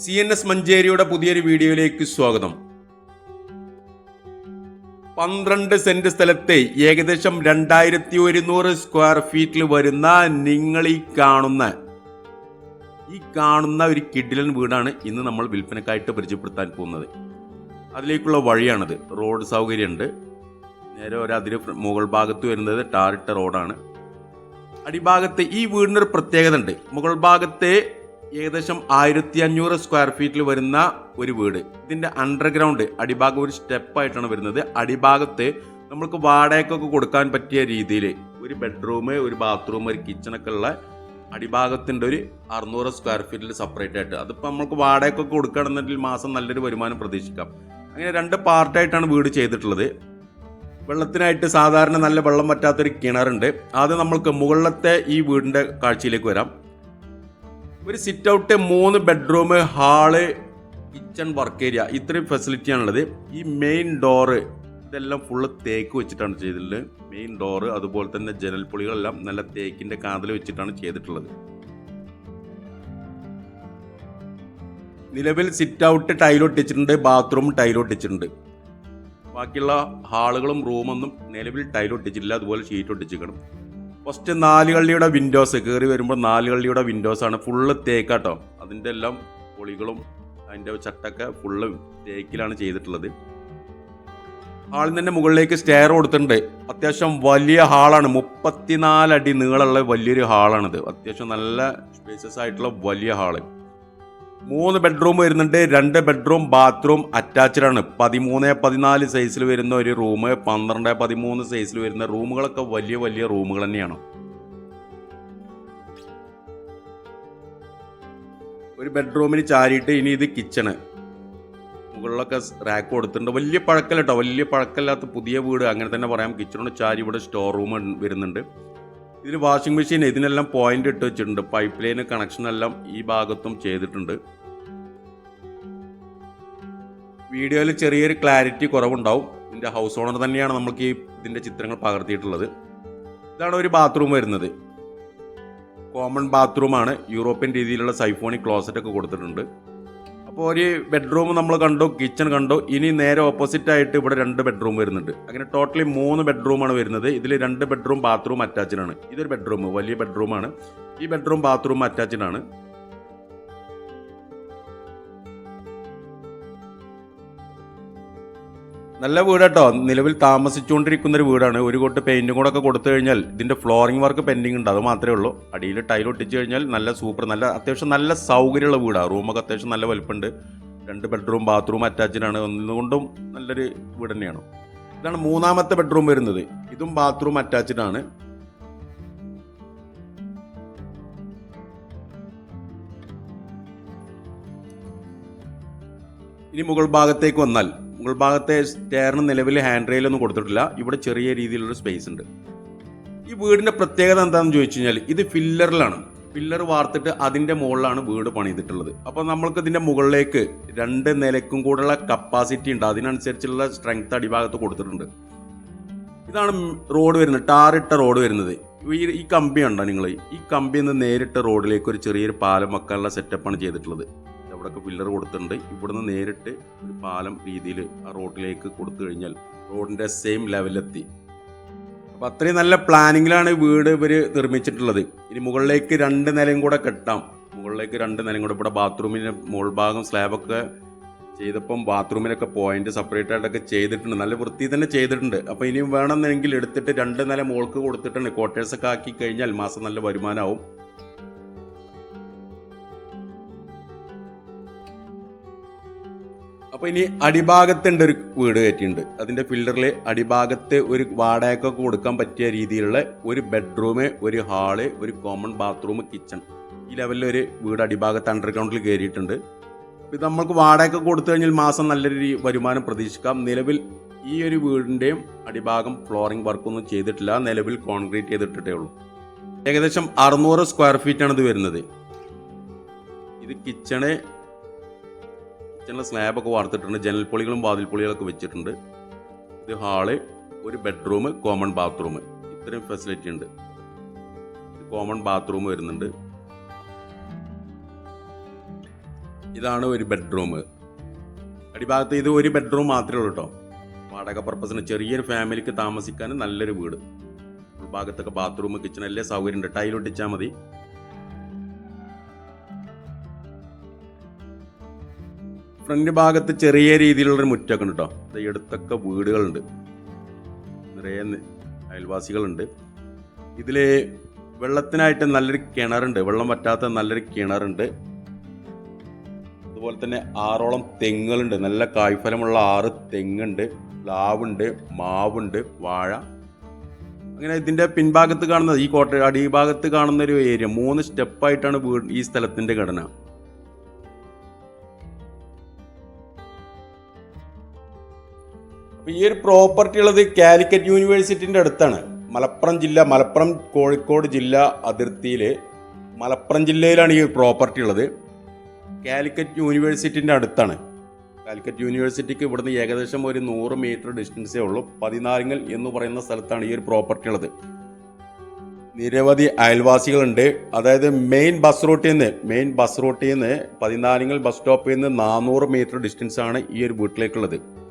C N S മഞ്ചേരിയുടെ പുതിയൊരു വീഡിയോയിലേക്ക് സ്വാഗതം. പന്ത്രണ്ട് സെന്റ് സ്ഥലത്തെ ഏകദേശം രണ്ടായിരത്തി ഒരുന്നൂറ് സ്ക്വയർ ഫീറ്റിൽ വരുന്ന നിങ്ങൾ ഈ കാണുന്ന ഈ കാണുന്ന ഒരു കിഡിലൻ വീടാണ് ഇന്ന് നമ്മൾ വിൽപ്പനക്കായിട്ട് പരിചയപ്പെടുത്താൻ പോകുന്നത്. അതിലേക്കുള്ള വഴിയാണിത്. റോഡ് സൗകര്യമുണ്ട്. നേരെ ഒരു അതിര് മുകൾ ഭാഗത്ത് വരുന്നത് ടാറിട്ട റോഡാണ്. അടിഭാഗത്തെ ഈ വീടിനൊരു പ്രത്യേകത ഉണ്ട് മുകൾ ഭാഗത്തെ ഏകദേശം ആയിരത്തി അഞ്ഞൂറ് സ്ക്വയർ ഫീറ്റിൽ വരുന്ന ഒരു വീട്. ഇതിന്റെ അണ്ടർഗ്രൗണ്ട് അടിഭാഗം ഒരു സ്റ്റെപ്പായിട്ടാണ് വരുന്നത്. അടിഭാഗത്ത് നമ്മൾക്ക് വാടകയ്ക്കൊക്കെ കൊടുക്കാൻ പറ്റിയ രീതിയിൽ ഒരു ബെഡ്റൂം ഒരു ബാത്റൂം ഒരു കിച്ചണൊക്കെ ഉള്ള അടിഭാഗത്തിന്റെ ഒരു അറുന്നൂറ് സ്ക്വയർ ഫീറ്റിൽ സെപ്പറേറ്റ് ആയിട്ട്. അതിപ്പോൾ നമ്മൾക്ക് വാടകയ്ക്കൊക്കെ കൊടുക്കുകയാണെന്നുണ്ടെങ്കിൽ മാസം നല്ലൊരു വരുമാനം പ്രതീക്ഷിക്കാം. അങ്ങനെ രണ്ട് പാർട്ടായിട്ടാണ് വീട് ചെയ്തിട്ടുള്ളത്. വെള്ളത്തിനായിട്ട് സാധാരണ നല്ല വെള്ളം പറ്റാത്തൊരു കിണറുണ്ട്. ആദ്യം നമ്മൾക്ക് മുകളിലത്തെ ഈ വീടിന്റെ കാഴ്ചയിലേക്ക് വരാം. ഒരു സിറ്റ് ഔട്ട് മൂന്ന് bedroom hall kitchen work area ഇത്രയും ഫെസിലിറ്റി ആണുള്ളത്. ഈ മെയിൻ ഡോറ് ഇതെല്ലാം ഫുള്ള് തേക്ക് വെച്ചിട്ടാണ് ചെയ്തിട്ടുള്ളത്. മെയിൻ ഡോറ് അതുപോലെ തന്നെ ജനൽപ്പുളികളെല്ലാം നല്ല തേക്കിന്റെ കാതൽ വെച്ചിട്ടാണ് ചെയ്തിട്ടുള്ളത്. നിലവിൽ സിറ്റ് ഔട്ട് ടൈലൊട്ടിച്ചിട്ടുണ്ട് ബാത്റൂം ടൈലൊട്ടിച്ചിട്ടുണ്ട് ബാക്കിയുള്ള ഹാളുകളും റൂമൊന്നും നിലവിൽ ടൈൽ ഒട്ടിച്ചിട്ടില്ല അതുപോലെ ഷീറ്റ് ഒട്ടിച്ചിരിക്കണം. ഫസ്റ്റ് നാല് കള്ളിയുടെ വിൻഡോസ് കയറി വരുമ്പോൾ നാല് കള്ളിയുടെ വിൻഡോസ് ആണ് ഫുള്ള് തേക്കാട്ടോ. അതിന്റെ എല്ലാം പൊളികളും അതിന്റെ ചട്ടൊക്കെ ഫുള്ള് തേക്കിലാണ് ചെയ്തിട്ടുള്ളത്. ഹാളിൽ തന്നെ മുകളിലേക്ക് സ്റ്റെയർ കൊടുത്തിട്ടുണ്ട്. അത്യാവശ്യം വലിയ ഹാളാണ് മുപ്പത്തിനാലടി നീളമുള്ള വലിയൊരു ഹാളാണിത് അത്യാവശ്യം നല്ല സ്പേസസ് ആയിട്ടുള്ള വലിയ ഹാൾ മൂന്ന് ബെഡ്റൂം വരുന്നുണ്ട് രണ്ട് ബെഡ്റൂം ബാത്റൂം അറ്റാച്ച്ഡ് ആണ്. പതിമൂന്ന് പതിനാല് സൈസിൽ വരുന്ന ഒരു റൂം പന്ത്രണ്ട് പതിമൂന്ന് സൈസിൽ വരുന്ന റൂമുകളൊക്കെ വലിയ വലിയ റൂമുകൾ തന്നെയാണ്. ഒരു ബെഡ്റൂമിന് ചാരിയിട്ട് ഇനി ഇത് കിച്ചണ് മുകളിലൊക്കെ റാക്ക് കൊടുത്തിട്ടുണ്ട്. വലിയ പഴക്കല്ല കേട്ടോ വലിയ പഴക്കമില്ലാത്ത പുതിയ വീട് അങ്ങനെ തന്നെ പറയാം. കിച്ചണോട് ചാരി ഇവിടെ സ്റ്റോർ റൂം വരുന്നുണ്ട്. ഇതിൽ വാഷിംഗ് മെഷീൻ ഇതിനെല്ലാം പോയിന്റ് ഇട്ട് വെച്ചിട്ടുണ്ട്. പൈപ്പ് ലൈൻ കണക്ഷൻ എല്ലാം ഈ ഭാഗത്തും ചെയ്തിട്ടുണ്ട്. വീഡിയോയിൽ ചെറിയൊരു ക്ലാരിറ്റി കുറവുണ്ടാവും. ഇതിന്റെ ഹൗസ് ഓണർ തന്നെയാണ് നമ്മൾക്ക് ഈ ഇതിന്റെ ചിത്രങ്ങൾ പകർത്തിയിട്ടുള്ളത്. ഇതാണ് ഒരു ബാത്റൂം വരുന്നത്. കോമൺ ബാത്റൂമാണ് യൂറോപ്യൻ രീതിയിലുള്ള സൈഫോണിക് ക്ലോസറ്റ് ഒക്കെ കൊടുത്തിട്ടുണ്ട്. അപ്പോൾ ഒരു ബെഡ്റൂം നമ്മൾ കണ്ടു കിച്ചൺ കണ്ടു. ഇനി നേരെ ഓപ്പോസിറ്റ് ആയിട്ട് ഇവിടെ രണ്ട് ബെഡ്റൂം വരുന്നുണ്ട്. അങ്ങനെ ടോട്ടലി മൂന്ന് ബെഡ്റൂമാണ് വരുന്നത്. ഇതിൽ രണ്ട് ബെഡ്റൂം ബാത്റൂം അറ്റാച്ച്ഡ് ആണ്. ഇതൊരു ബെഡ്റൂം വലിയ ബെഡ്റൂമാണ് ഈ ബെഡ്റൂം ബാത്റൂം അറ്റാച്ച്ഡ് ആണ്. നല്ല വീടാട്ടോ. നിലവിൽ താമസിച്ചുകൊണ്ടിരിക്കുന്ന ഒരു വീടാണ്. ഒരു കൊട്ട് പെയിന്റും കൂടെ ഒക്കെ കൊടുത്തു കഴിഞ്ഞാൽ ഇതിന്റെ ഫ്ലോറിംഗ് വർക്ക് പെൻഡിങ് ഉണ്ട്. അത് മാത്രമേ ഉള്ളൂ. അടിയിൽ ടൈൽ ഒട്ടിച്ചു കഴിഞ്ഞാൽ നല്ല സൂപ്പർ നല്ല അത്യാവശ്യം നല്ല സൗകര്യമുള്ള വീടാണ് റൂമൊക്കെ അത്യാവശ്യം നല്ല വലുപ്പമുണ്ട് രണ്ട് ബെഡ്റൂം ബാത്റൂം അറ്റാച്ച്ഡ് ആണ്. ഒന്നുകൊണ്ടും നല്ലൊരു വീട് തന്നെയാണ്. ഇതാണ് മൂന്നാമത്തെ ബെഡ്റൂം വരുന്നത്. ഇതും ബാത്റൂം അറ്റാച്ച്ഡ് ആണ്. ഇനി മുകൾ ഭാഗത്തേക്ക് വന്നാൽ മുകൾ ഭാഗത്തെ സ്റ്റെയറിന് നിലവിൽ ഹാൻഡ് റെയിൽ ഒന്നും കൊടുത്തിട്ടില്ല. ഇവിടെ ചെറിയ രീതിയിലുള്ള സ്പേസ് ഉണ്ട്. ഈ വീടിന്റെ പ്രത്യേകത എന്താണെന്ന് ചോദിച്ചു കഴിഞ്ഞാൽ ഇത് ഫില്ലറിലാണ് പില്ലർ വാർത്തിട്ട് അതിന്റെ മുകളിലാണ് വീട് പണിതിട്ടുള്ളത്. അപ്പോൾ നമ്മൾക്ക് ഇതിന്റെ മുകളിലേക്ക് രണ്ട് നിലക്കും കൂടെയുള്ള കപ്പാസിറ്റി ഉണ്ട്. അതിനനുസരിച്ചുള്ള സ്ട്രെങ്ത് അടിഭാഗത്ത് കൊടുത്തിട്ടുണ്ട്. ഇതാണ് റോഡ് വരുന്നത്. ടാറിട്ട റോഡ് വരുന്നത്. ഈ ഈ കമ്പി ഉണ്ടോ നിങ്ങൾ? ഈ കമ്പിന്ന് നേരിട്ട് റോഡിലേക്ക് ഒരു ചെറിയൊരു പാലം വെക്കാനുള്ള സെറ്റപ്പാണ് ചെയ്തിട്ടുള്ളത്. അവിടെയൊക്കെ പില്ലർ കൊടുത്തിട്ടുണ്ട്. ഇവിടുന്ന് നേരിട്ട് ഒരു പാലം രീതിയിൽ ആ റോഡിലേക്ക് കൊടുത്തു കഴിഞ്ഞാൽ റോഡിന്റെ സെയിം ലെവലെത്തി അപ്പോൾ അത്രയും നല്ല പ്ലാനിങ്ങിലാണ് വീട് ഇവർ നിർമ്മിച്ചിട്ടുള്ളത്. ഇനി മുകളിലേക്ക് രണ്ട് നിലയും കൂടെ കെട്ടാം. മുകളിലേക്ക് രണ്ട് നിലയും കൂടെ. ഇവിടെ ബാത്റൂമിന്റെ മുകൾ ഭാഗം സ്ലാബൊക്കെ ചെയ്തപ്പം ബാത്റൂമിനൊക്കെ പോയിന്റ് സെപ്പറേറ്റ് ആയിട്ടൊക്കെ ചെയ്തിട്ടുണ്ട്. നല്ല വൃത്തി തന്നെ ചെയ്തിട്ടുണ്ട്. അപ്പോൾ ഇനിയും വേണമെന്നെങ്കിൽ എടുത്തിട്ട് രണ്ട് നില മുകൾക്ക് കൊടുത്തിട്ടുണ്ട്. ക്വാർട്ടേഴ്സൊക്കെ ആക്കി കഴിഞ്ഞാൽ മാസം നല്ല വരുമാനമാവും. അപ്പൊ ഇനി അടിഭാഗത്തുണ്ട് ഒരു വീട് കയറ്റിയിട്ടുണ്ട്. അതിന്റെ ഫിൽഡറിൽ അടിഭാഗത്ത് ഒരു വാടകയ്ക്കൊക്കെ കൊടുക്കാൻ പറ്റിയ രീതിയിലുള്ള ഒരു ബെഡ്റൂം ഒരു ഹാൾ ഒരു കോമൺ ബാത്റൂം കിച്ചൺ. ഈ ലെവലിൽ ഒരു വീട് അടിഭാഗത്ത് അണ്ടർഗ്രൗണ്ടിൽ കയറിയിട്ടുണ്ട്. ഇത് നമ്മൾക്ക് വാടക കൊടുത്തു കഴിഞ്ഞാൽ മാസം നല്ലൊരു വരുമാനം പ്രതീക്ഷിക്കാം. നിലവിൽ ഈ ഒരു വീടിന്റെയും അടിഭാഗം ഫ്ലോറിംഗ് വർക്കൊന്നും ചെയ്തിട്ടില്ല. നിലവിൽ കോൺക്രീറ്റ് ചെയ്തിട്ടേ ഉള്ളൂ. ഏകദേശം അറുന്നൂറ് സ്ക്വയർ ഫീറ്റ് ആണ് ഇത് വരുന്നത്. ഇത് കിച്ചണ് കിച്ചണിലെ സ്ലാബൊക്കെ വാർത്തിട്ടുണ്ട്. ജനൽപ്പൊളികളും വാതിൽപ്പൊളികളൊക്കെ വെച്ചിട്ടുണ്ട്. ഇത് ഹാൾ ഒരു ബെഡ്റൂം കോമൺ ബാത്റൂം. ഇത്രയും ഫെസിലിറ്റി ഉണ്ട്. കോമൺ ബാത്റൂം വരുന്നുണ്ട്. ഇതാണ് ഒരു ബെഡ്റൂം. അടിഭാഗത്ത് ഇത് ഒരു ബെഡ്റൂം മാത്രമേ ഉള്ളൂ കേട്ടോ. വാടക പർപ്പസിന് ചെറിയൊരു ഫാമിലിക്ക് താമസിക്കാൻ നല്ലൊരു വീട്. ഉൾഭാഗത്തൊക്കെ ബാത്റൂം കിച്ചൺ എല്ലാം സൗകര്യം ഉണ്ട് ടൈലൊട്ടിച്ചാൽ മതി. ഫ്രണ്ട് ഭാഗത്ത് ചെറിയ രീതിയിലുള്ളൊരു മുറ്റമൊക്കെ ഉണ്ട് കേട്ടോ ഈ അടുത്തൊക്കെ വീടുകളുണ്ട്. നിറയെ അയൽവാസികളുണ്ട്. ഇതിൽ വെള്ളത്തിനായിട്ട് നല്ലൊരു കിണറുണ്ട്. വെള്ളം പറ്റാത്ത നല്ലൊരു കിണറുണ്ട്. അതുപോലെ തന്നെ ആറോളം തെങ്ങുകളുണ്ട്. നല്ല കായ്ഫലമുള്ള ആറ് തെങ്ങുണ്ട്. പ്ലാവുണ്ട് മാവുണ്ട് വാഴ. അങ്ങനെ ഇതിന്റെ പിൻഭാഗത്ത് കാണുന്നത് ഈ കോട്ട അടിഭാഗത്ത് കാണുന്ന ഒരു ഏരിയ. മൂന്ന് സ്റ്റെപ്പായിട്ടാണ് വീട് ഈ സ്ഥലത്തിന്റെ ഘടന. അപ്പൊ ഈ ഒരു പ്രോപ്പർട്ടി ഉള്ളത് കാലിക്കറ്റ് യൂണിവേഴ്സിറ്റിന്റെ അടുത്താണ്. മലപ്പുറം ജില്ല മലപ്പുറം കോഴിക്കോട് ജില്ല അതിർത്തിയിൽ മലപ്പുറം ജില്ലയിലാണ് ഈ പ്രോപ്പർട്ടി ഉള്ളത്. കാലിക്കറ്റ് യൂണിവേഴ്സിറ്റിന്റെ അടുത്താണ്. കാലിക്കറ്റ് യൂണിവേഴ്സിറ്റിക്ക് ഇവിടുന്ന് ഏകദേശം ഒരു നൂറ് മീറ്റർ ഡിസ്റ്റൻസേ ഉള്ളൂ. പതിനാലിങ്ങൽ എന്ന് പറയുന്ന സ്ഥലത്താണ് ഈ ഒരു പ്രോപ്പർട്ടി ഉള്ളത്. നിരവധി അയൽവാസികളുണ്ട്. അതായത് മെയിൻ ബസ് റൂട്ടിൽ നിന്ന് മെയിൻ ബസ് റൂട്ടിൽ നിന്ന് പതിനാലിങ്ങൽ ബസ് സ്റ്റോപ്പിൽ നിന്ന് നാനൂറ് മീറ്റർ ഡിസ്റ്റൻസാണ് ഈ ഒരു വീട്ടിലേക്കുള്ളത്.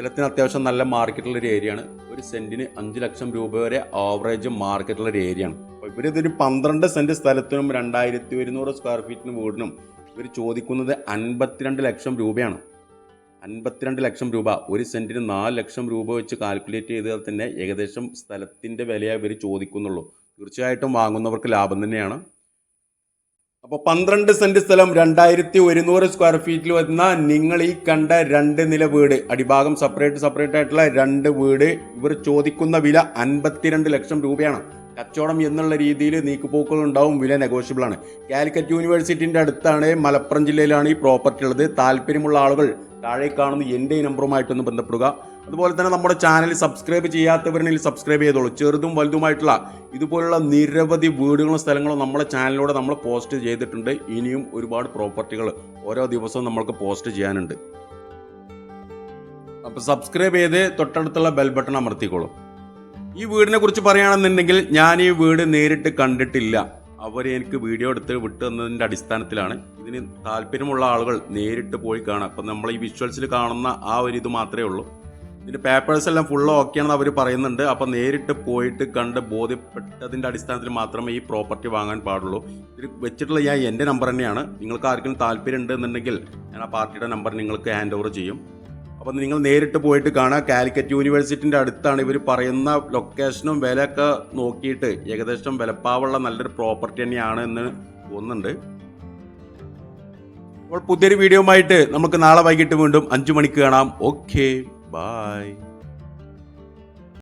സ്ഥലത്തിന് അത്യാവശ്യം നല്ല മാർക്കറ്റുള്ള ഒരു ഏരിയയാണ് ഒരു സെന്റിന് അഞ്ച് ലക്ഷം രൂപ വരെ ആവറേജ് മാർക്കറ്റുള്ള ഒരു ഏരിയയാണ് അപ്പോൾ ഇവർ ഇതൊരു പന്ത്രണ്ട് സെന്റ് സ്ഥലത്തിനും രണ്ടായിരത്തി ഒരുന്നൂറ് സ്ക്വയർ ഫീറ്റിന് വീടിനും ഇവർ ചോദിക്കുന്നത് അൻപത്തിരണ്ട് ലക്ഷം രൂപയാണ്. അൻപത്തിരണ്ട് ലക്ഷം രൂപ. ഒരു സെന്റിന് നാല് ലക്ഷം രൂപ വെച്ച് കാൽക്കുലേറ്റ് ചെയ്താൽ തന്നെ ഏകദേശം സ്ഥലത്തിന്റെ വിലയെ ഇവർ ചോദിക്കുന്നുള്ളൂ. തീർച്ചയായിട്ടും വാങ്ങുന്നവർക്ക് ലാഭം തന്നെയാണ്. അപ്പോൾ പന്ത്രണ്ട് സെന്റ് സ്ഥലം രണ്ടായിരത്തി ഒരുന്നൂറ് സ്ക്വയർ ഫീറ്റിൽ വരുന്ന നിങ്ങൾ ഈ കണ്ട രണ്ട് നില വീട് അടിഭാഗം സെപ്പറേറ്റ് സെപ്പറേറ്റ് ആയിട്ടുള്ള രണ്ട് വീട് ഇവർ ചോദിക്കുന്ന വില അൻപത്തിരണ്ട് ലക്ഷം രൂപയാണ്. കച്ചവടം എന്നുള്ള രീതിയിൽ നീക്കുപോക്കുകൾ ഉണ്ടാവും വില നെഗോഷ്യബിൾ ആണ്. കാലിക്കറ്റ് യൂണിവേഴ്സിറ്റിന്റെ അടുത്താണ് മലപ്പുറം ജില്ലയിലാണ് ഈ പ്രോപ്പർട്ടി ഉള്ളത്. താല്പര്യമുള്ള ആളുകൾ താഴെ കാണുന്ന എന്റെ നമ്പറുമായിട്ടൊന്ന് ബന്ധപ്പെടുക. അതുപോലെ തന്നെ നമ്മുടെ ചാനൽ സബ്സ്ക്രൈബ് ചെയ്യാത്തവരിൽ സബ്സ്ക്രൈബ് ചെയ്തോളൂ. ചെറുതും വലുതുമായിട്ടുള്ള ഇതുപോലുള്ള നിരവധി വീടുകളും സ്ഥലങ്ങളും നമ്മുടെ ചാനലിലൂടെ നമ്മൾ പോസ്റ്റ് ചെയ്തിട്ടുണ്ട്. ഇനിയും ഒരുപാട് പ്രോപ്പർട്ടികൾ ഓരോ ദിവസവും നമ്മൾക്ക് പോസ്റ്റ് ചെയ്യാനുണ്ട്. അപ്പോൾ സബ്സ്ക്രൈബ് ചെയ്ത് തൊട്ടടുത്തുള്ള ബെൽ ബട്ടൺ അമർത്തിക്കോളൂ. ഈ വീടിനെ കുറിച്ച് പറയുകയാണെന്നുണ്ടെങ്കിൽ ഞാൻ ഈ വീട് നേരിട്ട് കണ്ടിട്ടില്ല. അവർ എനിക്ക് വീഡിയോ എടുത്ത് വിട്ടു തന്നതിന്റെ അടിസ്ഥാനത്തിലാണ്. ഇതിന് താല്പര്യമുള്ള ആളുകൾ നേരിട്ട് പോയി കാണാം അപ്പം നമ്മൾ ഈ വിഷ്വൽസിൽ കാണുന്ന ആ ഒരു ഇത് മാത്രമേ ഉള്ളൂ. ഇതിന്റെ പേപ്പേഴ്സ് എല്ലാം ഫുള്ള് ഓക്കെയാണെന്ന് അവർ പറയുന്നുണ്ട്. അപ്പം നേരിട്ട് പോയിട്ട് കണ്ട് ബോധ്യപ്പെട്ടതിന്റെ അടിസ്ഥാനത്തിൽ മാത്രമേ ഈ പ്രോപ്പർട്ടി വാങ്ങാൻ പാടുള്ളൂ. ഇതിൽ വെച്ചിട്ടുള്ള ഞാൻ എന്റെ നമ്പർ തന്നെയാണ്. നിങ്ങൾക്ക് ആർക്കും താല്പര്യം ഉണ്ട് എന്നുണ്ടെങ്കിൽ ഞാൻ ആ പാർട്ടിയുടെ നമ്പർ നിങ്ങൾക്ക് ഹാൻഡ് ഓവർ ചെയ്യും. അപ്പം നിങ്ങൾ നേരിട്ട് പോയിട്ട് കാണാം. കാലിക്കറ്റ് യൂണിവേഴ്സിറ്റിന്റെ അടുത്താണ് ഇവർ പറയുന്ന ലൊക്കേഷനും വിലയൊക്കെ നോക്കിയിട്ട് ഏകദേശം വിലപ്പാവുള്ള നല്ലൊരു പ്രോപ്പർട്ടി തന്നെയാണ് എന്ന് തോന്നുന്നുണ്ട്. അപ്പോൾ പുതിയൊരു വീഡിയോ ആയിട്ട് നമുക്ക് നാളെ വൈകിട്ട് വീണ്ടും അഞ്ചു മണിക്ക് കാണാം. Okay Bye.